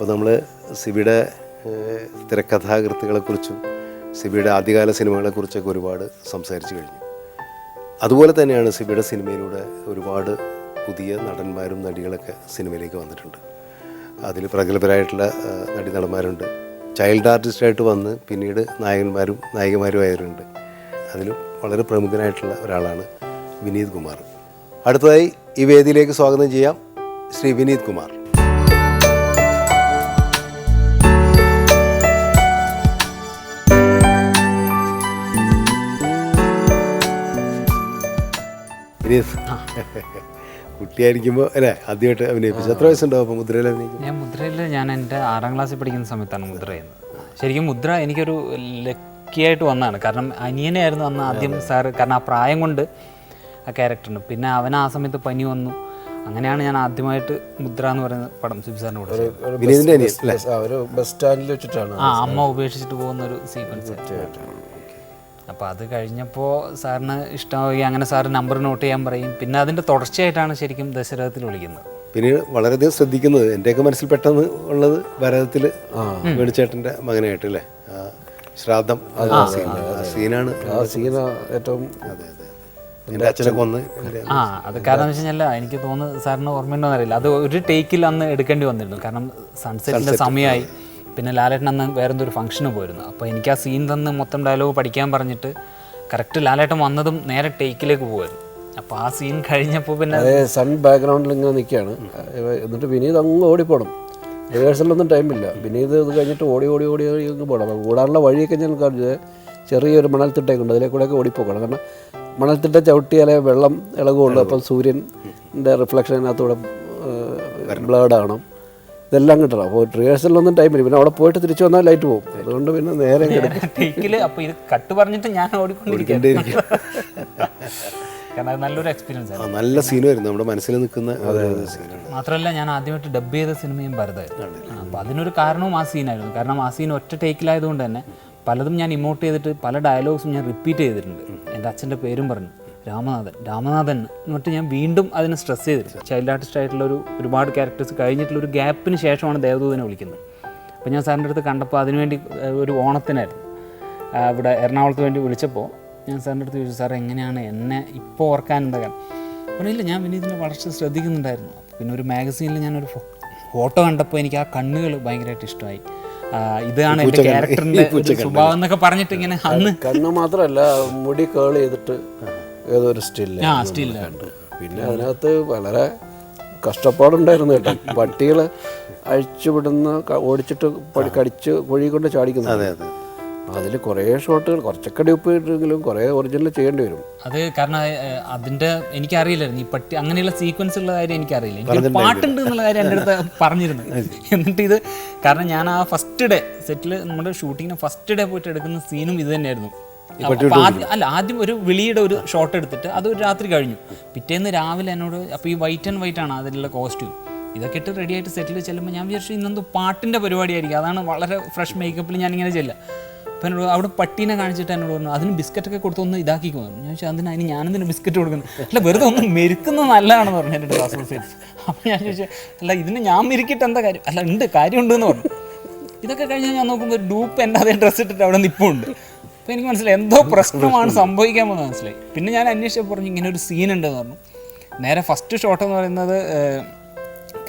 അപ്പോൾ നമ്മൾ സിബിയുടെ തിരക്കഥാകൃത്തുകളെക്കുറിച്ചും സിബിയുടെ ആദ്യകാല സിനിമകളെക്കുറിച്ചൊക്കെ ഒരുപാട് സംസാരിച്ചു കഴിഞ്ഞു. അതുപോലെ തന്നെയാണ് സിബിയുടെ സിനിമയിലൂടെ ഒരുപാട് പുതിയ നടന്മാരും നടികളൊക്കെ സിനിമയിലേക്ക് വന്നിട്ടുണ്ട്. അതിൽ പ്രഗത്ഭരായിട്ടുള്ള നടി നടന്മാരുണ്ട് ചൈൽഡ് ആർട്ടിസ്റ്റായിട്ട് വന്ന് പിന്നീട് നായകന്മാരും നായികമാരും ആയവരുണ്ട്. അതിലും വളരെ പ്രമുഖനായിട്ടുള്ള ഒരാളാണ് വിനീത് കുമാർ. അടുത്തതായി ഈ വേദിയിലേക്ക് സ്വാഗതം ചെയ്യാം ശ്രീ വിനീത് കുമാർ. കുട്ടിയായിരിക്കുമ്പോൾ അല്ലേ? ആദ്യമായിട്ട് അഭിനയിപ്പിച്ചു. എത്ര വയസ്സുണ്ടാവും അപ്പോൾ മുദ്രയിൽ അഭിനയിക്കും ഞാൻ മുദ്രയിൽ ഞാൻ എന്റെ ആറാം ക്ലാസ്സിൽ പഠിക്കുന്ന സമയത്താണ് മുദ്ര ചെയ്യുന്നത്. ശരിക്കും മുദ്ര എനിക്കൊരു ലക്കിയായിട്ട് വന്നതാണ്. കാരണം അനിയനെയായിരുന്നു അന്ന് ആദ്യം സാറ്. കാരണം ആ പ്രായം കൊണ്ട് ആ ക്യാരക്ടറിന്. പിന്നെ അവൻ ആ സമയത്ത് പനി വന്നു. അങ്ങനെയാണ് ഞാൻ ആദ്യമായിട്ട് മുദ്ര എന്ന് പറയുന്ന പടം സുബി സാറിന്റെ കൂടെ ബസ് സ്റ്റാൻഡിൽ വെച്ചിട്ടാണ് ആ അമ്മ ഉപേക്ഷിച്ചിട്ട് പോകുന്ന ഒരു സീക്വൻസ് അപ്പോൾ അത് കഴിഞ്ഞപ്പോൾ സാറിന് ഇഷ്ടമാവുകയും അങ്ങനെ സാർ നമ്പർ നോട്ട് ചെയ്യാൻ പറയും. പിന്നെ അതിന്റെ തുടർച്ചയായിട്ടാണ് ശരിക്കും ദശരഥത്തിൽ വിളിക്കുന്നത്. പിന്നെ വളരെയധികം ശ്രദ്ധിക്കുന്നത് എന്റെയൊക്കെ മനസ്സിൽ പെട്ടെന്ന് ഉള്ളത് ഭരതത്തിൽ വേണുചേട്ടന്റെ മകനായിട്ട് അല്ലേ? ശ്രാദ്ധം ആ സീനാണ് ആ സീന ഏറ്റവും അതെ അതെ. എന്റെ അച്ഛനെ കൊന്ന് ആ അത് കാരണം വെച്ച് കഴിഞ്ഞാൽ എനിക്ക് തോന്നുന്നു സാറിന് ഓർമ്മയുണ്ടോ എന്നറിയില്ല അത് ഒരു ടേക്കിൽ അന്ന് എടുക്കേണ്ടി വന്നിരുന്നു. കാരണം സൺസെറ്റിന്റെ സമയമായി. പിന്നെ ലാലേട്ടൻ അന്ന് വേറെ എന്തൊരു ഫംഗ്ഷന് പോയിരുന്നു. അപ്പോൾ എനിക്ക് ആ സീൻ തന്ന് മൊത്തം ഡയലോഗ് പഠിക്കാൻ പറഞ്ഞിട്ട് കറക്റ്റ് ലാലേട്ടൻ വന്നതും നേരെ ടേക്കിലേക്ക് പോകുമായിരുന്നു അപ്പോൾ ആ സീൻ കഴിഞ്ഞപ്പോൾ പിന്നെ അതെ സൺ ബാക്ക്ഗ്രൗണ്ടിൽ ഇങ്ങനെ നിൽക്കുകയാണ് എന്നിട്ട് വിനീത് അങ്ങ് ഓടിപ്പോണം. റിഹേഴ്സലൊന്നും ടൈമില്ല വിനീത് ഇത് കഴിഞ്ഞിട്ട് ഓടി ഓടി ഓടി ഓടി അങ്ങ് പോകണം അപ്പോൾ ഓടാനുള്ള വഴിയൊക്കെ ഞാൻ കാണിച്ചത് ചെറിയൊരു മണൽത്തിട്ടയൊക്കെ ഉണ്ട് അതിലെ കൂടെയൊക്കെ ഓടിപ്പോക്കണം. കാരണം മണൽത്തിട്ട ചവിട്ടിയാലേ വെള്ളം ഇളകുള്ളൂ. അപ്പം സൂര്യന്റെ റിഫ്ലക്ഷൻ അതിനകത്തൂടെ ബ്ലേഡ് ആവണം. ഇതെല്ലാം കിട്ടണം. അപ്പോൾ റിഹേഴ്സലിലൊന്നും ടൈമില്ല പിന്നെ അവിടെ പോയിട്ട് തിരിച്ചു വന്നാൽ ലൈറ്റ് പോകും അതുകൊണ്ട് പിന്നെ നേരെ നല്ല ടേക്കിൽ അപ്പോൾ ഇത് കട്ട് പറഞ്ഞിട്ട് ഞാൻ നല്ലൊരു എക്സ്പീരിയൻസ് ആയിരുന്നു. നല്ല നമ്മുടെ മനസ്സിൽ നിൽക്കുന്ന മാത്രമല്ല ഞാൻ ആദ്യമായിട്ട് ഡബ് ചെയ്ത സിനിമയും ഭരതായിരുന്നു അപ്പോൾ അതിനൊരു കാരണവും ആ സീനായിരുന്നു കാരണം ആ സീൻ ഒറ്റ ടേക്കിലായതുകൊണ്ട് തന്നെ പലതും ഞാൻ ഇമോട്ട് ചെയ്തിട്ട് പല ഡയലോഗ്സും ഞാൻ റിപ്പീറ്റ് ചെയ്തിട്ടുണ്ട്. എന്റെ അച്ഛന്റെ പേരും പറഞ്ഞു. രാമനാഥൻ രാമനാഥൻ എന്ന് പറഞ്ഞിട്ട് ഞാൻ വീണ്ടും അതിനെ സ്ട്രെസ് ചെയ്തിരുന്നു. ചൈൽഡ് ആർട്ടിസ്റ്റ് ആയിട്ടുള്ള ഒരു ഒരുപാട് ക്യാരക്ടേഴ്സ് കഴിഞ്ഞിട്ടുള്ള ഒരു ഗ്യാപ്പിന് ശേഷമാണ് ദേവദൂതനെ വിളിക്കുന്നത്. അപ്പോൾ ഞാൻ സാറിന്റെ അടുത്ത് കണ്ടപ്പോൾ അതിനുവേണ്ടി വേണ്ടി ഒരു ഓണത്തിനായിരുന്നു. ഇവിടെ എറണാകുളത്ത് വേണ്ടി വിളിച്ചപ്പോൾ ഞാൻ സാറിന്റെ അടുത്ത് ചോദിച്ചു സാർ എങ്ങനെയാണ് എന്നെ ഇപ്പോൾ ഓർക്കാൻ എന്താ കാരണം? ഞാൻ ഞാൻ ഇതിനെ വളർച്ച ശ്രദ്ധിക്കുന്നുണ്ടായിരുന്നു. പിന്നെ ഒരു മാഗസീനിൽ ഞാനൊരു ഫോട്ടോ കണ്ടപ്പോൾ എനിക്ക് ആ കണ്ണുകൾ ഭയങ്കരമായിട്ട് ഇഷ്ടമായി. ഇതാണ് എന്റെ ക്യാരക്ടറിന്റെ സ്വഭാവം എന്നൊക്കെ പറഞ്ഞിട്ട് ഇങ്ങനെ അന്ന് കണ്ണ് മാത്രമല്ല മുടി കേൾ ചെയ്തിട്ട് ഏതോ ഒരു സ്റ്റില്ല ആ പിന്നെ അതിനകത്ത് വളരെ കഷ്ടപ്പാടുണ്ടായിരുന്നു കേട്ടോ. പട്ടികൾ അഴിച്ചുവിടുന്ന ഓടിച്ചിട്ട് പടി കടിച്ച് കുഴി കൊണ്ട് ചാടിക്കുന്നു അതെ അതെ. അതിൽ കുറേ ഷോട്ടുകൾ കുറച്ചൊക്കെ ഡ്യൂപ്പ് ഇട്ടെങ്കിലും കുറേ ഒറിജിനൽ ചെയ്യേണ്ടി വരും. അത് കാരണം അതിന്റെ എനിക്കറിയില്ലായിരുന്നു. ഈ പട്ടി അങ്ങനെയുള്ള സീക്വൻസ് ഉള്ള കാര്യം എനിക്കറിയില്ല. എനിക്ക് പാട്ടുണ്ട് എന്നുള്ള കാര്യം എന്റെ അടുത്ത് പറഞ്ഞിരുന്നു. എന്നിട്ട് ഇത് കാരണം ഞാൻ ആ ഫസ്റ്റ് ഡേ സെറ്റിൽ നമ്മുടെ ഷൂട്ടിങ്ങിന് ഫസ്റ്റ് ഡേ പോയിട്ട് എടുക്കുന്ന സീനും ഇത് തന്നെയായിരുന്നു. അല്ല ആദ്യം ഒരു വിളിയുടെ ഒരു ഷോട്ട് എടുത്തിട്ട് അത് ഒരു രാത്രി കഴിഞ്ഞു. പിറ്റേന്ന് രാവിലെ എന്നോട് അപ്പോൾ ഈ വൈറ്റ് ആൻഡ് വൈറ്റ് ആണ് അതിലുള്ള കോസ്റ്റ്യൂം ഇതൊക്കെ ഇട്ട് റെഡി ആയിട്ട് സെറ്റിൽ ചെല്ലുമ്പോൾ ഞാൻ വിചാരിച്ചു ഇന്നെന്തോ പാട്ടിന്റെ പരിപാടിയായിരിക്കും. അതാണ് വളരെ ഫ്രഷ് മേക്കപ്പിൽ ഞാൻ ഇങ്ങനെ ചെല്ലുക. അപ്പം എന്നോട് അവിടെ പട്ടീനെ കാണിച്ചിട്ട് എന്നോട് പറഞ്ഞു അതിന് ബിസ്ക്കറ്റ് ഒക്കെ ഒന്ന് ഇതാക്കിക്കോ. എന്ന് പറഞ്ഞു. ഞാൻ ചോദിച്ചാൽ അതിന് അതിന് ഞാനെന്തിന് ബിസ്ക്കറ്റ് കൊടുക്കുന്നു? അല്ല വെറുതെ ഒന്ന് മെരുക്കുന്നത് നല്ലതാണെന്ന് പറഞ്ഞു എന്റെ അസോസിയേറ്റ്സ് അപ്പം ഞാൻ ചോദിച്ചു അല്ല ഇതിന് ഞാൻ മെരുക്കിയിട്ട് എന്താ കാര്യം? അല്ല ഉണ്ട് കാര്യമുണ്ട് എന്ന് പറഞ്ഞു. ഇതൊക്കെ കഴിഞ്ഞ് ഞാൻ നോക്കുമ്പോൾ ഒരു ഡൂപ്പ് എന്റെ അതേ ഡ്രസ്സ് ഇട്ടിട്ട് അവിടെ നിൽപ്പുണ്ട് അപ്പോൾ എനിക്ക് മനസ്സിലായി. എന്തോ പ്രശ്നമാണ് സംഭവിക്കാൻ പോകുന്നത് മനസ്സിലായി. പിന്നെ ഞാൻ അന്വേഷിച്ചപ്പോൾ പറഞ്ഞു ഇങ്ങനെ ഒരു സീൻ ഉണ്ടെന്ന് പറഞ്ഞു. നേരെ ഫസ്റ്റ് ഷോട്ട് എന്ന് പറയുന്നത്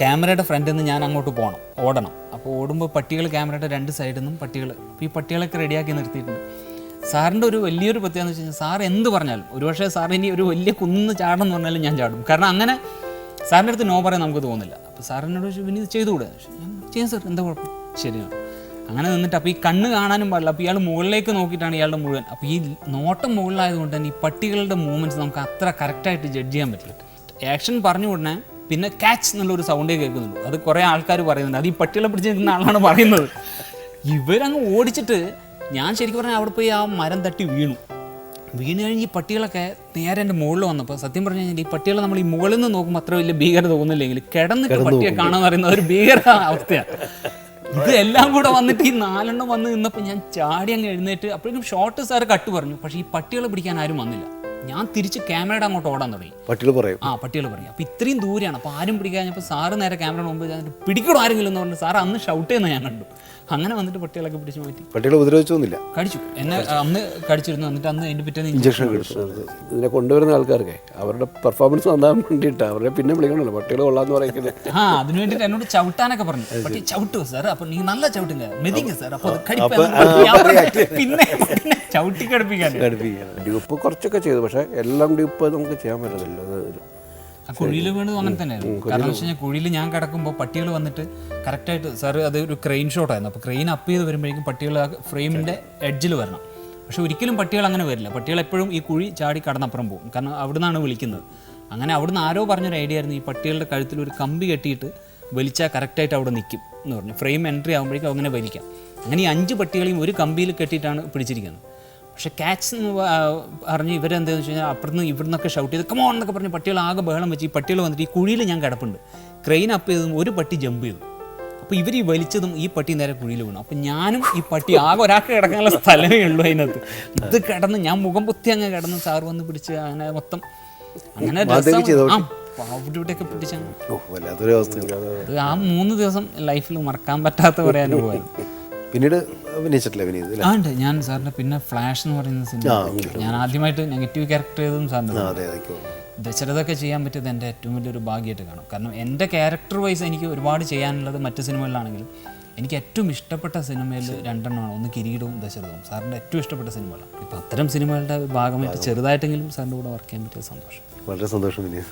ക്യാമറയുടെ ഫ്രണ്ടിൽ നിന്ന് ഞാൻ അങ്ങോട്ട് പോകണം ഓടണം. അപ്പോൾ ഓടുമ്പോൾ പട്ടികൾ ക്യാമറയുടെ രണ്ട് സൈഡിൽ നിന്നും പട്ടികൾ അപ്പോൾ ഈ പട്ടികളൊക്കെ റെഡിയാക്കി നിർത്തിയിട്ടുണ്ട്. സാറിന്റെ ഒരു വലിയൊരു പ്രത്യേകത എന്ന് വെച്ച് കഴിഞ്ഞാൽ സാർ എന്ത് പറഞ്ഞാലും ഒരുപക്ഷെ സാർ ഇനി ഒരു വലിയ കുന്ന് ചാടണം എന്ന് പറഞ്ഞാലും ഞാൻ ചാടും. കാരണം അങ്ങനെ സാറിന്റെ അടുത്ത് നോ പറയാൻ നമുക്ക് തോന്നുന്നില്ല അപ്പോൾ സാറിനോട് ഇത് ചെയ്തുകൂടെ? ഞാൻ ചെയ്യാം സാർ എന്താ കുഴപ്പം? ശരിയാണ് അങ്ങനെ നിന്നിട്ട് അപ്പോൾ ഈ കണ്ണ് കാണാനും പാടില്ല. അപ്പോൾ ഇയാൾ മുകളിലേക്ക് നോക്കിയിട്ടാണ് ഇയാളുടെ മുഴുവൻ. അപ്പോൾ ഈ നോട്ടം മുകളിലായതുകൊണ്ട് തന്നെ ഈ പട്ടികളുടെ മൂവ്മെന്റ്സ് നമുക്ക് അത്ര കറക്റ്റായിട്ട് ജഡ്ജ് ചെയ്യാൻ പറ്റില്ല. ആക്ഷൻ പറഞ്ഞു ഉടനെ പിന്നെ ക്യാച്ച് എന്നുള്ളൊരു സൗണ്ടേ കേൾക്കുന്നുണ്ട് അത് കുറേ ആൾക്കാർ പറയുന്നുണ്ട്. അത് ഈ പട്ടികളെ പിടിച്ച് നിൽക്കുന്ന ആളാണ് പറയുന്നത്. ഇവരങ്ങ് ഓടിച്ചിട്ട് ഞാൻ ശരിക്കും പറഞ്ഞാൽ അവിടെ പോയി ആ മരം തട്ടി വീണു. വീണ് കഴിഞ്ഞ് ഈ പട്ടികളൊക്കെ നേരെ എന്റെ മുകളിൽ വന്നപ്പോൾ സത്യം പറഞ്ഞു കഴിഞ്ഞാൽ ഈ പട്ടികളെ നമ്മൾ ഈ മുകളിൽ നിന്ന് നോക്കുമ്പോൾ അത്ര വലിയ ഭീകരത തോന്നില്ലെങ്കിൽ കിടന്നിട്ട് പട്ടിയെ കാണാൻ പറയുന്ന ഒരു ഭീകര അവസ്ഥയാണ് ഇത് എല്ലാം കൂടെ വന്നിട്ട് ഈ നാലെണ്ണം വന്ന് നിന്നപ്പോൾ ഞാൻ ചാടി അങ്ങ് എഴുന്നേറ്റ് അപ്പോഴേക്കും ഷോർട്ട് സാർ കട്ട് പറഞ്ഞു. പക്ഷേ ഈ പട്ടികളെ പിടിക്കാൻ ആരും വന്നില്ല. ഞാൻ തിരിച്ച് ക്യാമറയുടെ അങ്ങോട്ട് ഓടാൻ തുടങ്ങി. പട്ടികൾ പറയും. ആ പട്ടികൾ പറയും. അപ്പോൾ ഇത്രയും ദൂരെയാണ്. അപ്പോൾ ആരും പിടിക്കാഞ്ഞപ്പോൾ സാറ് നേരെ ക്യാമറയുടെ മുമ്പ് ചെന്നിട്ട് പിടിക്കണോ ആരെങ്കിലും എന്ന് പറഞ്ഞു സാർ അന്ന് ഷൗട്ട് ചെയ്യുന്ന ഞാൻ കണ്ടു. അങ്ങനെ വന്നിട്ട് പട്ടികളൊക്കെ പിടിച്ച് മാറ്റി. പട്ടികളെ ഉപദ്രവിച്ചൊന്നുമില്ല. കഴിച്ചു എന്നെ അന്ന് കടിച്ചിരുന്നു. എന്നിട്ട് അന്ന് എന്റെ പിറ്റേന്ന് ഇഞ്ചക്ഷൻ കടിച്ചു ഇതിനെ കൊണ്ടുവരുന്ന ആൾക്കാർക്ക് അവരുടെ പെർഫോമൻസ് നന്നാൻ വേണ്ടിയിട്ട്. അവരെ പിന്നെ വിളിക്കണമല്ലോ. പട്ടികൾ കൊള്ളാന്ന് പറയുന്നത്. ആ അതിനു വേണ്ടിയിട്ട് എന്നോട് ചവിട്ടാനൊക്കെ പറഞ്ഞു. പട്ടി ചവിട്ടു സാർ അപ്പോൾ നീ നല്ല ചവിട്ടുക മെതിങ്ങ സാർ അപ്പോൾ പിന്നെ ചവിട്ടി കടിപ്പിക്കാൻ. ഡ്യൂപ്പ് കുറച്ചൊക്കെ ചെയ്തു പക്ഷേ എല്ലാം ഡ്യൂപ്പ് നമുക്ക് ചെയ്യാൻ അത് ഒരു- കുഴിയിൽ വീണത് അങ്ങനെ തന്നെയായിരുന്നു. കാരണം വെച്ച് കഴിഞ്ഞാൽ കുഴിയിൽ ഞാൻ കിടക്കുമ്പോൾ പട്ടികൾ വന്നിട്ട് കറക്റ്റായിട്ട് സാർ അത് ഒരു ക്രെയിൻ ഷോട്ടായിരുന്നു അപ്പോൾ ക്രെയിൻ അപ്പ് ചെയ്ത് വരുമ്പോഴേക്കും പട്ടികൾ ആ ഫ്രെയിമിന്റെ എഡ്ജിൽ വരണം. പക്ഷെ ഒരിക്കലും പട്ടികൾ അങ്ങനെ വരില്ല. പട്ടികൾ എപ്പോഴും ഈ കുഴി ചാടി കടന്നപ്പുറം പോകും. കാരണം അവിടുന്നാണ് വിളിക്കുന്നത്. അങ്ങനെ അവിടുന്ന് ആരോ പറഞ്ഞൊരു ഐഡിയ ആയിരുന്നു ഈ പട്ടികളുടെ കഴുത്തിൽ ഒരു കമ്പി കെട്ടിയിട്ട് വലിച്ചാൽ കറക്റ്റായിട്ട് അവിടെ നിൽക്കും എന്ന് പറഞ്ഞു. ഫ്രെയിം എൻട്രി ആകുമ്പോഴേക്കും അങ്ങനെ വലിക്കാം. അങ്ങനെ ഈ അഞ്ച് പട്ടികളെയും ഒരു കമ്പിയിൽ കെട്ടിയിട്ടാണ് പിടിച്ചിരിക്കുന്നത്. പക്ഷെ കാറ്റ്സ് എന്ന് അറിഞ്ഞ് പറഞ്ഞ് ഇവരെന്താണെന്ന് വെച്ച് കഴിഞ്ഞാൽ അപ്പുറത്ത് ഇവിടുന്നൊക്കെ ഷൗട്ട് ചെയ്ത് കമോൺ എന്നൊക്കെ പറഞ്ഞ് പട്ടികൾ ആകെ ബഹളം വെച്ച് ഈ പട്ടികൾ വന്നിട്ട് ഈ കുഴിയിൽ ഞാൻ കിടപ്പുണ്ട്. ക്രെയിൻ അപ്പ് ചെയ്തതും ഒരു പട്ടി ജമ്പ് ചെയ്തു. അപ്പോൾ ഇവർ ഈ വലിച്ചതും ഈ പട്ടി നേരെ കുഴിയിൽ വീണു. അപ്പോൾ ഞാനും ഈ പട്ടി ആകെ ഒരാൾക്ക് കിടക്കാനുള്ള സ്ഥലമേ ഉള്ളൂ അതിനകത്ത്. ഇത് കിടന്ന് ഞാൻ മുഖം പൊത്തി അങ്ങ് കിടന്ന് സാർ വന്ന് പിടിച്ച് അങ്ങനെ മൊത്തം അങ്ങനെ ആ അത് ആ മൂന്ന് ദിവസം ലൈഫിൽ മറക്കാൻ പറ്റാത്ത കുറേ അനുഭവമായിരുന്നു. പിന്നീട് അഭിനയിച്ചിട്ടില്ല ആ ഉണ്ട്. ഞാൻ സാറിന്റെ പിന്നെ ഫ്ലാഷ് എന്ന് പറയുന്ന സിനിമ ഞാൻ ആദ്യമായിട്ട് നെഗറ്റീവ് ക്യാരക്ടർ ചെയ്തതും സാറിന്റെ ആ, അതെ അതൊക്കെ ദശരഥൊക്കെ ചെയ്യാൻ പറ്റിയത് എന്റെ ഏറ്റവും വലിയൊരു ഭാഗ്യമായിട്ട് കാണും. കാരണം എന്റെ ക്യാരക്ടർ വൈസ് എനിക്ക് ഒരുപാട് ചെയ്യാനുള്ളത് മറ്റു സിനിമകളിലാണെങ്കിലും എനിക്ക് ഏറ്റവും ഇഷ്ടപ്പെട്ട സിനിമയിൽ രണ്ടെണ്ണമാണ്. ഒന്ന് കിരീടവും ദശരഥവും. സാറിന്റെ ഏറ്റവും ഇഷ്ടപ്പെട്ട സിനിമകളാണ് ഇപ്പം അത്തരം സിനിമകളുടെ ഭാഗമായിട്ട് ചെറുതായിട്ടെങ്കിലും സാറിന്റെ കൂടെ വർക്ക് ചെയ്യാൻ പറ്റിയ സന്തോഷം. വളരെ സന്തോഷം വിനീത്.